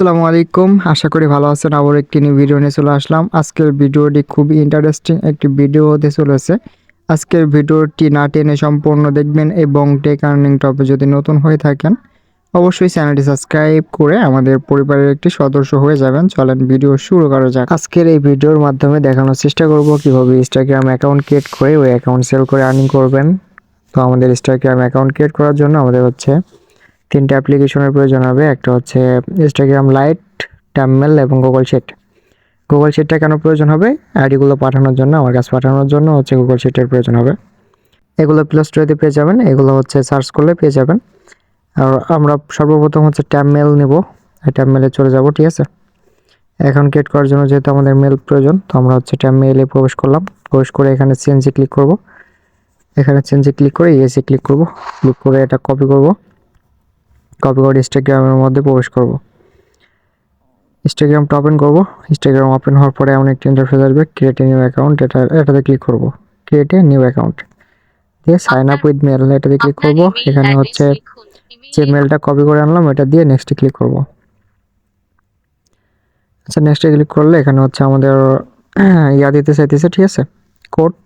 আসসালামু আলাইকুম। আশা করি ভালো আছেন। আবার একটি নিউ ভিডিও নিয়ে চলে আসলাম। আজকের ভিডিওটি খুবই ইন্টারেস্টিং একটি ভিডিও হতে চলেছে। আজকের ভিডিওটি না টেনে সম্পূর্ণ দেখবেন এবং টেক আর্নিং টপে যদি নতুন হয়ে থাকেন, অবশ্যই চ্যানেলটি সাবস্ক্রাইব করে আমাদের পরিবারের একটি সদস্য হয়ে যাবেন। চলেন ভিডিও শুরু করা যাক। আজকের এই ভিডিওর মাধ্যমে দেখানোর চেষ্টা করব কীভাবে ইনস্টাগ্রাম অ্যাকাউন্ট ক্রিয়েট করে ওই অ্যাকাউন্ট সেল করে আর্নিং করবেন। তো আমাদের ইনস্টাগ্রাম অ্যাকাউন্ট ক্রিয়েট করার জন্য আমাদের হচ্ছে তিনটে অ্যাপ্লিকেশনের প্রয়োজন হবে। একটা হচ্ছে ইনস্টাগ্রাম লাইট ট্যামমেল এবং গুগল শিট গুগল শিটটা কেন প্রয়োজন হবে? আইডিগুলো পাঠানোর জন্য, আমার কাছে পাঠানোর জন্য হচ্ছে গুগল শিটের প্রয়োজন হবে। এগুলো প্লে স্টোরেতে পেয়ে যাবেন, এগুলো হচ্ছে সার্চ করলে পেয়ে যাবেন। আর আমরা সর্বপ্রথম হচ্ছে ট্যামমেল নেব। ট্যামমেলে চলে যাব, ঠিক আছে? এখন ক্রিয়েট করার জন্য যেহেতু আমাদের মেল প্রয়োজন, তো আমরা হচ্ছে ট্যামমেলে প্রবেশ করলাম। প্রবেশ করে এখানে চেঞ্জে ক্লিক করব। এখানে চেঞ্জে ক্লিক করে ইয়েসে ক্লিক করব। ক্লিক করে এটা কপি করব। কপি করে ইনস্টাগ্রামের মধ্যে প্রবেশ করব। ইনস্টাগ্রামটা ওপেন করব। ইনস্টাগ্রাম ওপেন হওয়ার পরে এমন একটি ইন্টারফেস আসবে ক্রিয়েট এ নিউ অ্যাকাউন্ট এটা এটাতে ক্লিক করব। ক্রিয়েট এ নিউ অ্যাকাউন্ট দিয়ে সাইন আপ উইথ মেল এটাতে ক্লিক করব। এখানে হচ্ছে যে মেলটা কপি করে আনলাম এটা দিয়ে নেক্সটে ক্লিক করব। আচ্ছা নেক্সটে ক্লিক করলে এখানে হচ্ছে আমাদের ইয়া দিতে চাইতেছে ঠিক আছে? কোড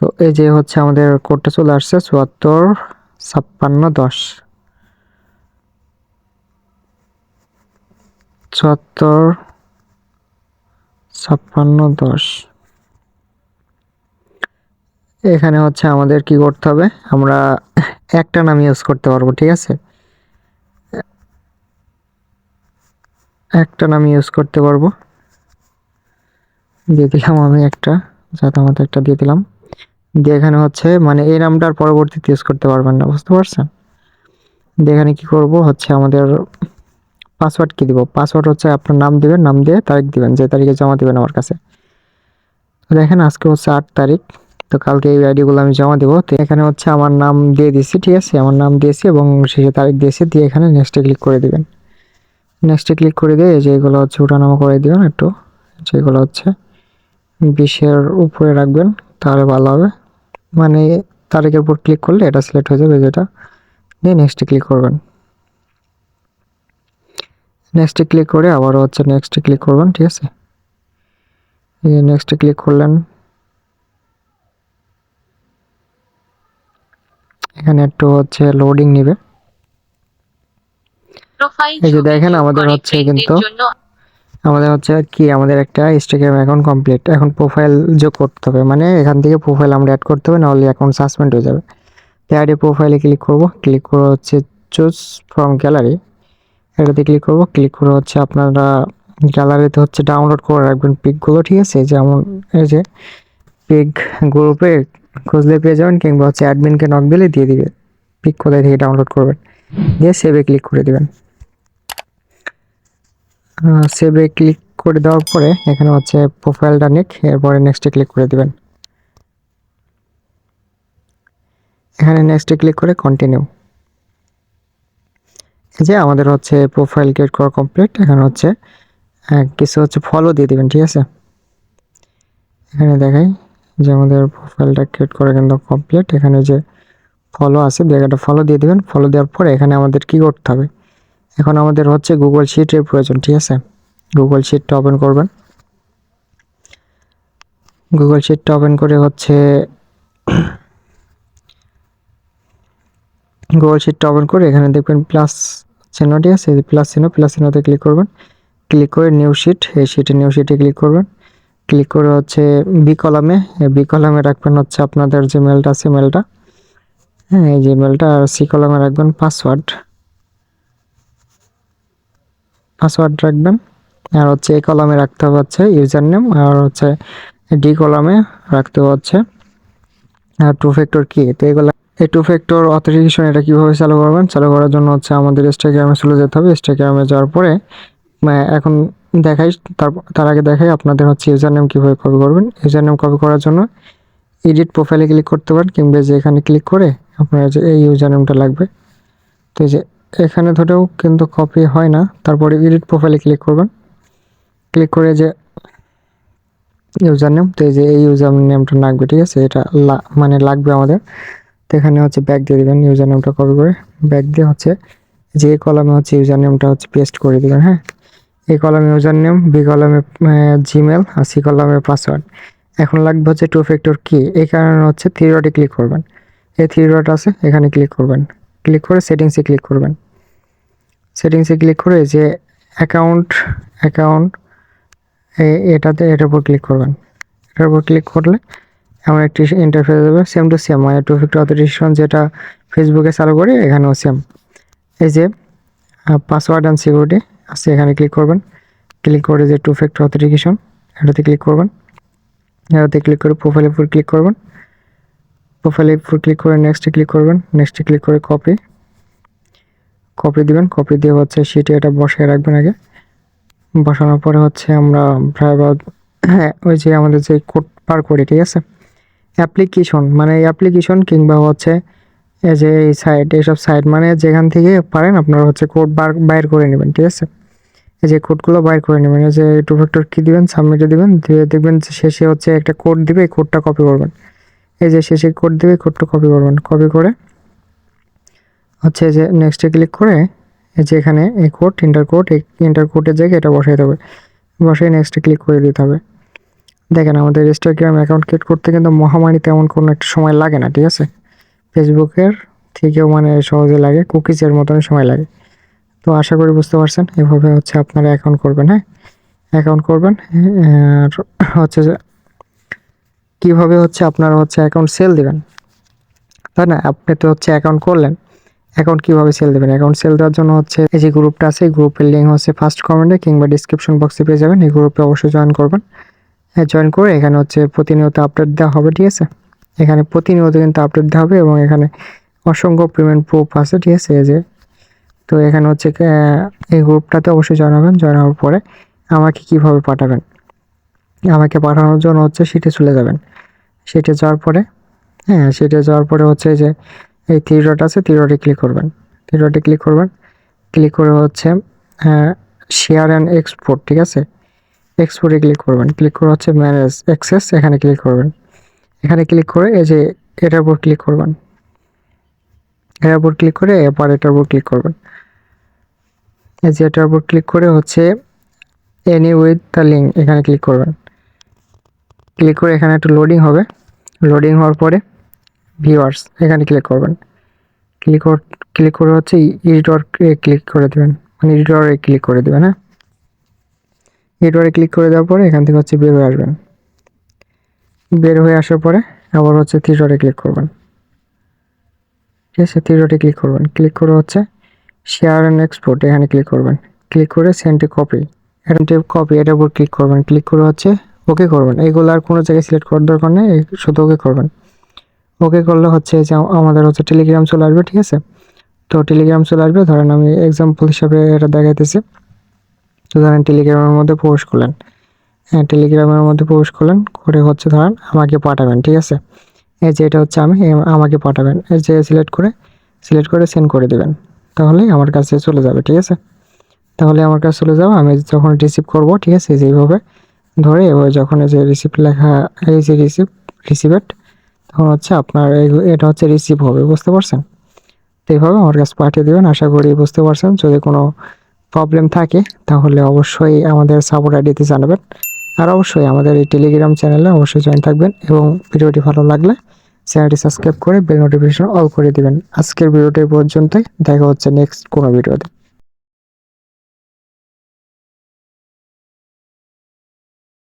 তো এই যে হচ্ছে আমাদের কোডটা চলে আসছে চুয়াত্তর ছাপ্পান্ন দশ। চুয়াত্তর ছাপ্পান্ন, দশ। এখানে হচ্ছে আমাদের কি করতে হবে? আমরা একটা নাম ইউজ করতে পারব, ঠিক আছে? একটা নাম ইউজ করতে পারব। দিয়ে দিলাম আমি একটা, যাতে আমাদের একটা দিয়ে দিলাম। দিয়ে এখানে হচ্ছে মানে এই নামটার পরবর্তীতে ইউজ করতে পারবেন না, বুঝতে পারছেন? দিয়ে এখানে কি করব? হচ্ছে আমাদের পাসওয়ার্ড কি দিব? পাসওয়ার্ড হচ্ছে আপনার নাম দিবেন, নাম দিয়ে তারিখ দিবেন, যে তারিখে জমা দিবেন আমার কাছে। দেখেন, আজকে হচ্ছে আট তারিখ। তো কালকে এই আইডিগুলো আমি জমা দেবো। তো এখানে হচ্ছে আমার নাম দিয়ে দিয়েছি ঠিক আছে? আমার নাম দিয়েছি এবং শেষে তারিখ দিয়েছি, দিয়ে এখানে নেক্সটে ক্লিক করে দিবেন। নেক্সটে ক্লিক করে দিয়ে এই যে এগুলো হচ্ছে উঠানামা করে দিবেন একটু। যেগুলো হচ্ছে বিশের উপরে রাখবেন, তাহলে ভালো হবে। মানে তারিখের উপর ক্লিক করলে এটা সিলেক্ট হয়ে যাবে যেটা। দিয়ে নেক্সটে ক্লিক করবেন। নেক্সটে ক্লিক করে আবারও হচ্ছে নেক্সটে ক্লিক করবেন ঠিক আছে? এই নেক্সটে ক্লিক করলেন। এখানে একটু হচ্ছে লোডিং নেবে। এই যে দেখেন আমাদের হচ্ছে কিন্তু আমাদের হচ্ছে কি আমাদের একটা ইনস্টাগ্রাম অ্যাকাউন্ট কমপ্লিট এখন প্রোফাইল যোগ করতে হবে মানে এখান থেকে প্রোফাইল আমরা অ্যাড করতে হবে নাহলে অ্যাকাউন্ট সাসপেন্ড হয়ে যাবে। তো অ্যাডে প্রোফাইলে ক্লিক করব। ক্লিক করে হচ্ছে চুজ ফ্রম গ্যালারি এটাতে ক্লিক করব। ক্লিক করে হচ্ছে আপনারা গ্যালারিতে হচ্ছে ডাউনলোড করে রাখবেন পিকগুলো ঠিক আছে? যেমন এই যে পিক গ্রুপে খুঁজলে পেয়ে যাবেন কিংবা হচ্ছে অ্যাডমিনকে নক দিলে দিয়ে দিবে পিক কোথায় থেকে ডাউনলোড করবেন? দিয়ে সেভে ক্লিক করে দিবেন। সেভে ক্লিক করে দেওয়ার পরে এখানে হচ্ছে প্রোফাইলটা নিক, এরপরে নেক্সটে ক্লিক করে দিবেন। এখানে নেক্সটে ক্লিক করে কন্টিনিউ যে আমাদের হচ্ছে প্রোফাইল ক্রিয়েট করা কমপ্লিট এখানে হচ্ছে আহ, কিছু হচ্ছে ফলো দিয়ে দিবেন ঠিক আছে? এখানে দেখাই যে আমাদের প্রোফাইলটা ক্রিয়েট করা কিন্তু কমপ্লিট এখানে যে ফলো আছে জায়গাটা ফলো দিয়ে দিবেন ফলো দেওয়ার পরে এখানে আমাদের কি করতে হবে? এখন আমাদের হচ্ছে গুগল শিটের প্রয়োজন ঠিক আছে? গুগল শিটটা ওপেন করবেন। গুগল শিটটা ওপেন করে হচ্ছে গুগল শিটটা ওপেন করে এখানে দেখবেন প্লাস চিহ্নটি আছে প্লাস চিহ্ন প্লাস চিহ্নতে ক্লিক করবেন। ক্লিক করে নিউ শিট এই শিটে নিউ শিটে ক্লিক করবেন। ক্লিক করে হচ্ছে বি কলামে বি কলামে রাখবেন হচ্ছে আপনাদের যে মেলটা আছে মেলটা হ্যাঁ এই যে মেলটা আর সি কলামে রাখবেন পাসওয়ার্ড পাসওয়ার্ড রাখবেন। আর হচ্ছে এই কলামে রাখতে হচ্ছে ইউজার নেম আর হচ্ছে ডি কলামে রাখতে হচ্ছে, আর টু ফ্যাক্টর কি তো এগুলো এই টু ফ্যাক্টর অথেন্টিকেশন এটা কীভাবে চালু করবেন? চালু করার জন্য হচ্ছে আমাদের ইনস্টাগ্রামে চলে যেতে হবে। ইনস্টাগ্রামে যাওয়ার পরে মানে এখন দেখাই, তার আগে দেখাই আপনাদের হচ্ছে ইউজার নেম কীভাবে কপি করবেন। ইউজার নেম কপি করার জন্য এডিট প্রোফাইলে ক্লিক করতে পারেন, কিংবা যে এখানে ক্লিক করে আপনার যে এই ইউজার নেমটা লাগবে। তো এই যে এখানে ধরেও কিন্তু কপি হয় না, তারপরে এডিট প্রোফাইলে ক্লিক করবেন। ক্লিক করে যে ইউজার নেম তো এই যে এই ইউজার নেমটা লাগবে, ঠিক আছে? এটা মানে লাগবে আমাদের। এখানে হচ্ছে ব্যাক দিয়ে দেবেন ইউজার নেমটা কপি করে। ব্যাক দিয়ে হচ্ছে যে কলামে হচ্ছে ইউজার নেমটা হচ্ছে পেস্ট করে দেবেন হ্যাঁ? এই কলামে ইউজার নেম বি কলামে জিমেল আর সি কলামে পাসওয়ার্ড এখন লাগবে হচ্ছে টু ফ্যাক্টর কি এই কারণে হচ্ছে থ্রি ডটে ক্লিক করবেন। এই থ্রি ডট আছে, এখানে ক্লিক করবেন। ক্লিক করে সেটিংসে ক্লিক করবেন। সেটিংসে ক্লিক করে যে অ্যাকাউন্ট অ্যাকাউন্ট এটাতে, এটার উপর ক্লিক করবেন। এটার উপর ক্লিক করলে এমন একটি ইন্টারফেস দেবে সেম টু সেম মানে টু ফ্যাক্টর অথেন্টিকেশন যেটা ফেসবুকে চালু করি, এখানেও সেম এই যে পাসওয়ার্ড অ্যান্ড সিকিউরিটি আছে এখানে ক্লিক করবেন। ক্লিক করে যে টু ফ্যাক্টর অথেন্টিকেশন এটাতে ক্লিক করবেন। এটাতে ক্লিক করে প্রোফাইলের উপর ক্লিক করবেন। প্রোফাইলের উপর ক্লিক করে নেক্সটে ক্লিক করবেন। নেক্সটে ক্লিক করে কপি কপি দিবেন কপি দিয়ে হচ্ছে সিটে এটা বসিয়ে রাখবেন আগে। বসানোর পরে হচ্ছে আমরা প্রায় ওই যে আমাদের যে কোড পার করি, ঠিক আছে? অ্যাপ্লিকেশন মানে অ্যাপ্লিকেশন কিংবা হচ্ছে যে এই সাইট এইসব সাইট মানে যেখান থেকে পারেন আপনারা হচ্ছে কোড বার, বাইর করে নেবেন, ঠিক আছে? এই যে কোডগুলো বাইর করে নেবেন, এই যে টু ফ্যাক্টর কি দিবেন সাবমিটে দিবেন, দিয়ে দেখবেন যে শেষে হচ্ছে একটা কোড দিবে, এই কোডটা কপি করবেন। এই যে শেষে কোড দিবে কোডটা কপি করবেন কপি করে হচ্ছে যে নেক্সটে ক্লিক করে এই যে এখানে এই কোড ইন্টার কোড এই ইন্টার কোডের জায়গায় এটা বসাইতে হবে। বসাই নেক্সটে ক্লিক করে দিতে হবে। দেখেন, আমাদের ইনস্টাগ্রাম অ্যাকাউন্ট ক্রিয়েট করতে কিন্তু মহামারী তেমন কোনো একটা সময় লাগে না, ঠিক আছে? ফেসবুকের থেকেও মানে সহজে লাগে কুকিজের মতন সময় লাগে। তো আশা করি বুঝতে পারছেন, এভাবে হচ্ছে আপনারা অ্যাকাউন্ট করবেন হ্যাঁ? অ্যাকাউন্ট করবেন, আর হচ্ছে যে কীভাবে হচ্ছে আপনারা হচ্ছে অ্যাকাউন্ট সেল দিবেন? তাই না? আপনি তো হচ্ছে অ্যাকাউন্ট করলেন অ্যাকাউন্ট কীভাবে সেল দেবেন? অ্যাকাউন্ট সেল দেওয়ার জন্য হচ্ছে এই যে গ্রুপটা আছে, এই গ্রুপের লিঙ্ক হচ্ছে ফার্স্ট কমেন্টে কিংবা ডিসক্রিপশন বক্সে পেয়ে যাবেন, এই গ্রুপে অবশ্যই জয়েন করবেন। জয়েন করে এখানে হচ্ছে প্রতিনিয়ত আপডেট দেওয়া হবে, ঠিক আছে? এখানে প্রতিনিয়ত কিন্তু আপডেট দেওয়া হবে এবং এখানে অসংখ্য পেমেন্ট প্রুফ আছে, ঠিক আছে? এই যে, তো এখানে হচ্ছে এই গ্রুপটাতে অবশ্যই জয়েন হবেন জয়েন হওয়ার পরে আমাকে কীভাবে পাঠাবেন? আমাকে পাঠানোর জন্য হচ্ছে সিটে চলে যাবেন। সিটে যাওয়ার পরে হ্যাঁ সিটে যাওয়ার পরে হচ্ছে যে, এই থ্রি আছে থ্রি ক্লিক করবেন। থ্রি ক্লিক করবেন। ক্লিক করে হচ্ছে শেয়ার অ্যান্ড এক্সপোর্ট ঠিক আছে? এক্সপোর্টে ক্লিক করবেন। ক্লিক করা হচ্ছে ম্যানেজ অ্যাক্সেস এখানে ক্লিক করবেন। এখানে ক্লিক করে এই যে এটার উপর ক্লিক করবেন। এটার উপর ক্লিক করে এরপর এটার উপর ক্লিক করবেন। এই যে এটার উপর ক্লিক করে হচ্ছে এনি উইথ দ্য লিঙ্ক এখানে ক্লিক করবেন। ক্লিক করে এখানে একটু লোডিং হবে। লোডিং হওয়ার পরে ভিউয়ার্স এখানে ক্লিক করবেন। ক্লিক ক্লিক করে হচ্ছে এডিটর ক্লিক করে দেবেন। মানে এডিটরে ক্লিক করে দেবেন হ্যাঁ? এডিটরে ক্লিক করে দেওয়ার পরে এখান থেকে হচ্ছে বের হয়ে আসবেন। বের হয়ে আসার পরে আবার হচ্ছে থ্রিডটে ক্লিক করবেন। ঠিক আছে থ্রিডটে ক্লিক করবেন। ক্লিক করে হচ্ছে শেয়ার অ্যান্ড এক্সপোর্ট এখানে ক্লিক করবেন। ক্লিক করে সেন্টে কপি এখানে কপি এটার উপর ক্লিক করবেন। ক্লিক করে হচ্ছে ওকে করবেন। এইগুলো আর কোনো জায়গায় সিলেক্ট করার দরকার নেই শুধু ওকে করবেন। ওকে করলে হচ্ছে যে আমাদের হচ্ছে টেলিগ্রাম চলে আসবে, ঠিক আছে? তো টেলিগ্রাম চলে আসবে। ধরেন আমি এক্সাম্পল হিসাবে এটা দেখাইতেছি। তো ধরেন টেলিগ্রামের মধ্যে পোস্ট করলেন। হ্যাঁ টেলিগ্রামের মধ্যে পোস্ট করলেন, করে হচ্ছে ধরেন আমাকে পাঠাবেন, ঠিক আছে? এই যে এটা হচ্ছে আমি আমাকে পাঠাবেন। এই যে সিলেক্ট করে সিলেক্ট করে সেন্ড করে দেবেন। তাহলে আমার কাছে চলে যাবে, ঠিক আছে? তাহলে আমার কাছে চলে যাবে, আমি যখন রিসিভ করব, ঠিক আছে যেইভাবে ধরে এবার যখন এই যে রিসিপ্ট লেখা, এই যে রিসিভ রিসিভেট তখন হচ্ছে আপনার এটা হচ্ছে রিসিভ হবে, বুঝতে পারছেন? তো এইভাবে আমার কাছে পাঠিয়ে দেবেন, আশা করি বুঝতে পারছেন। যদি কোনো প্রবলেম থাকে, তাহলে অবশ্যই আমাদের সাপোর্ট আইডিতে জানাবেন। আর অবশ্যই আমাদের এই টেলিগ্রাম চ্যানেলে অবশ্যই জয়েন থাকবেন এবং ভিডিওটি ভালো লাগলে চ্যানেলটি সাবস্ক্রাইব করে বেল নোটিফিকেশন অল করে দিবেন। আজকের ভিডিওটি পর্যন্তই, দেখা হচ্ছে নেক্সট কোনো ভিডিওতে।